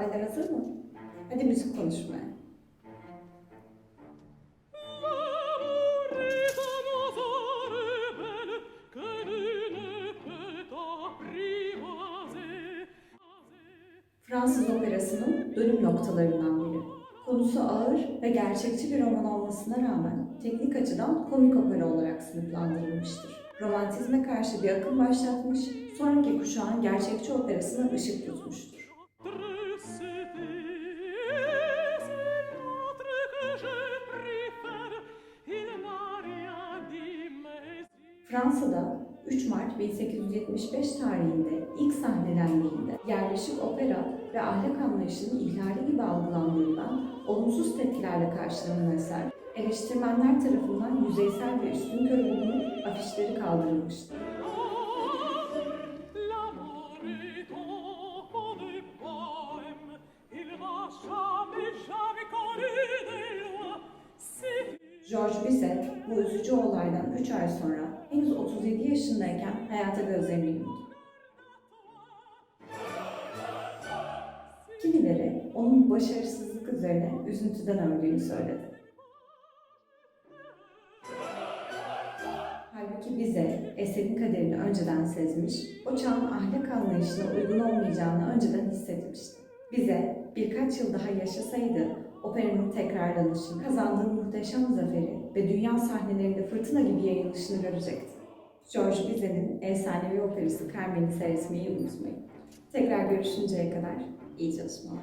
Sözler hazır mı? Hadi müzik konuşmaya. Fransız operasının dönüm noktalarından biri. Konusu ağır ve gerçekçi bir roman olmasına rağmen teknik açıdan komik opera olarak sınıflandırılmıştır. Romantizme karşı bir akım başlatmış, sonraki kuşağın gerçekçi operasına ışık tutmuştur. Fransa'da 3 Mart 1875 tarihinde ilk sahnelendiğinde yerleşik opera ve ahlak anlayışının ihlali gibi algılandığından olumsuz tepkilerle karşılanan eser, eleştirmenler tarafından yüzeysel ve üstünkörü bulunup afişleri kaldırılmıştır. Georges Bizet bu üzücü olaydan 3 ay sonra henüz 37 yaşındayken hayata gözlerini yumdu. Kimileri onun başarısızlık üzerine üzüntüden öldüğünü söyledi. Halbuki bize eserin kaderini önceden sezmiş, o çağın ahlak anlayışına uygun olmayacağını önceden hissetmişti. Bize birkaç yıl daha yaşasaydı operanın tekrarlanışını, kazandığı muhteşem zaferi ve dünya sahnelerinde fırtına gibi yayılışını görecekti. George Bizet'in efsanevi operası Carmen'i seyretmeyi unutmayın. Tekrar görüşünceye kadar iyi çalışmalar.